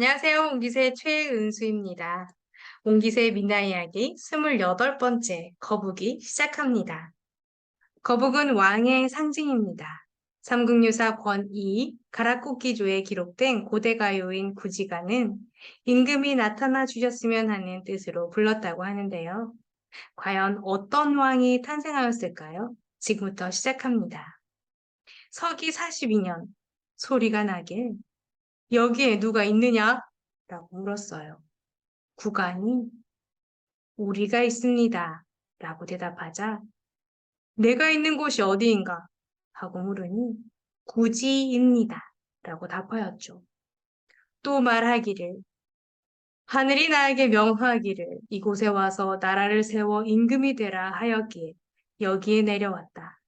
안녕하세요. 옹기세 최은수입니다. 옹기세 민나 이야기 28번째 거북이 시작합니다. 거북은 왕의 상징입니다. 삼국유사 권이 가락국기조에 기록된 고대 가요인 구지가는 임금이 나타나 주셨으면 하는 뜻으로 불렀다고 하는데요. 과연 어떤 왕이 탄생하였을까요? 지금부터 시작합니다. 서기 42년 소리가 나길 여기에 누가 있느냐? 라고 물었어요. 구간이 우리가 있습니다. 라고 대답하자 내가 있는 곳이 어디인가? 하고 물으니 구지입니다. 라고 답하였죠. 또 말하기를 하늘이 나에게 명하기를 이곳에 와서 나라를 세워 임금이 되라 하였기에 여기에 내려왔다.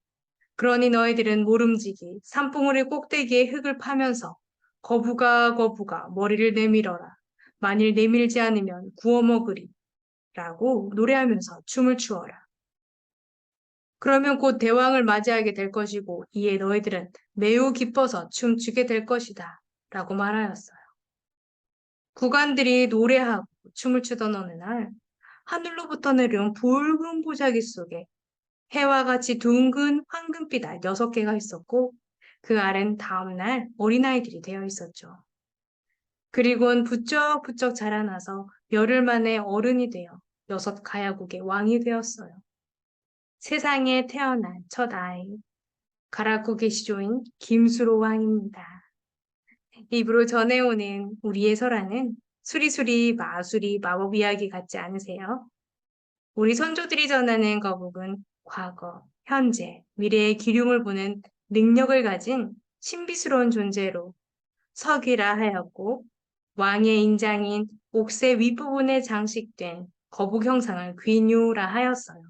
그러니 너희들은 모름지기 산봉우리 꼭대기에 흙을 파면서 거부가 거부가 머리를 내밀어라. 만일 내밀지 않으면 구워 먹으리. 라고 노래하면서 춤을 추어라. 그러면 곧 대왕을 맞이하게 될 것이고 이에 너희들은 매우 기뻐서 춤추게 될 것이다. 라고 말하였어요. 구간들이 노래하고 춤을 추던 어느 날 하늘로부터 내려온 붉은 보자기 속에 해와 같이 둥근 황금빛 알 여섯 개가 있었고 그 알은 다음날 어린아이들이 되어 있었죠. 그리고는 부쩍부쩍 자라나서 열흘 만에 어른이 되어 여섯 가야국의 왕이 되었어요. 세상에 태어난 첫 아이, 가라국의 시조인 김수로 왕입니다. 입으로 전해오는 우리의 설화는 수리수리 마수리 마법 이야기 같지 않으세요? 우리 선조들이 전하는 거북은 과거, 현재, 미래의 기륭을 보는 능력을 가진 신비스러운 존재로 석이라 하였고 왕의 인장인 옥새 윗부분에 장식된 거북 형상을 귀뉴라 하였어요.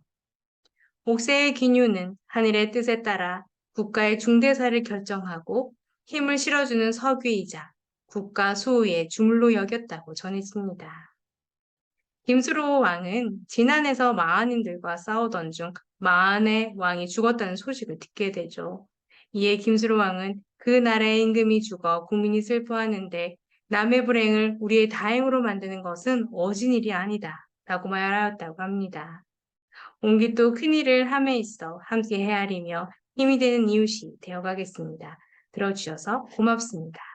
옥새의 귀뉴는 하늘의 뜻에 따라 국가의 중대사를 결정하고 힘을 실어주는 석위이자 국가 수호의 주물로 여겼다고 전했습니다. 김수로 왕은 진안에서 마한인들과 싸우던 중 마한의 왕이 죽었다는 소식을 듣게 되죠. 이에 김수로 왕은 그 나라의 임금이 죽어 국민이 슬퍼하는데 남의 불행을 우리의 다행으로 만드는 것은 어진 일이 아니다. 라고 말하였다고 합니다. 옹기또 큰일을 함에 있어 함께 헤아리며 힘이 되는 이웃이 되어가겠습니다. 들어주셔서 고맙습니다.